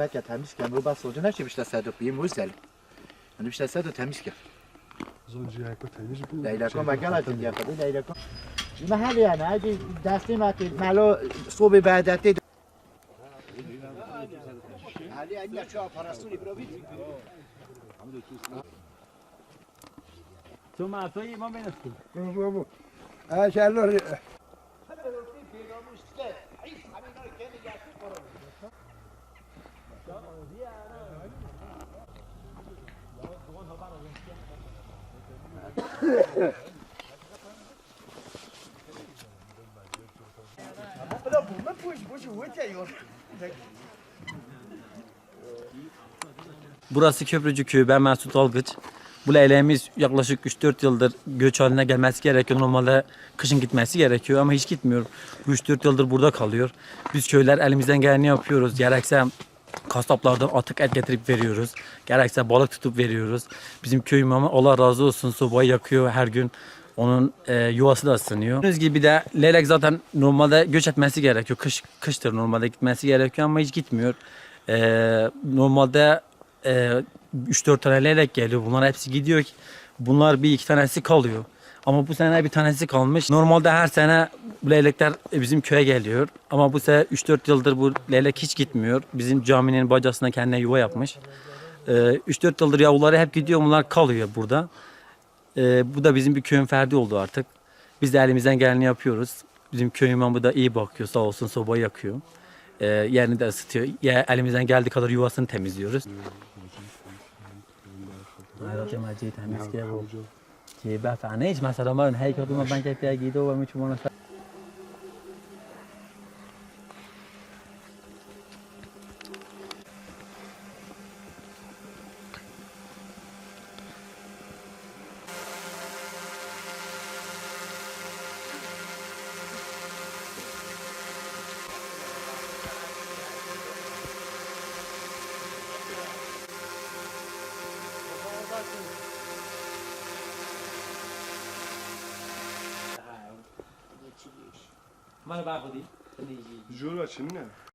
بلکه تمیز کن رو بس سوجه نشه بیشتر صد و پیم روز داری. یعنی بیشتر صد رو تمیز کن زوجی اکو تمیز بود. لیلکان بگل اکن دیا دیگه. خود محل یعنی اگه دستی متی ملو صبح بعدتی علی ملا صوب پرستونی برو بیت تو ما تو ایمان بنستون بابا اشالله 那我们不不是我家有。Burası Köprücü Köyü. Ben Mesut Algıç. Bu leyleğimiz yaklaşık 3-4 yıldır göç haline gelmesi gerekiyor. Normalde kışın gitmesi gerekiyor ama hiç gitmiyor. Bu 3-4 yıldır burada kalıyor. Biz köyler elimizden geleni yapıyoruz. Gerekse kasaplardan atık et getirip veriyoruz. Gerekse balık tutup veriyoruz. Bizim köy imamı Allah razı olsun sobayı yakıyor her gün. Onun e, yuvası da ısınıyor. Gördüğünüz gibi de leylek zaten normalde göç etmesi gerekiyor. Kış kıştır normalde gitmesi gerekiyor ama hiç gitmiyor. E, normalde e, 3-4 tane leylek geliyor. Bunlar hepsi gidiyor. Bunlar bir iki tanesi kalıyor. Ama bu sene bir tanesi kalmış. Normalde her sene bu leylekler bizim köye geliyor. Ama bu sene 3-4 yıldır bu leylek hiç gitmiyor. Bizim caminin bacasına kendine yuva yapmış. Ee, 3-4 yıldır yavruları hep gidiyor. Bunlar kalıyor burada. Ee, bu da bizim bir köyün ferdi oldu artık. Biz de elimizden geleni yapıyoruz. Bizim köy imamı da iyi bakıyor sağ olsun sobayı yakıyor. Ee, yerini de ısıtıyor. Ya, elimizden geldiği kadar yuvasını temizliyoruz. که بفعنه هیچ مثلا من هی که من بنک پیگیده و میتونم من بخودی جورا چنه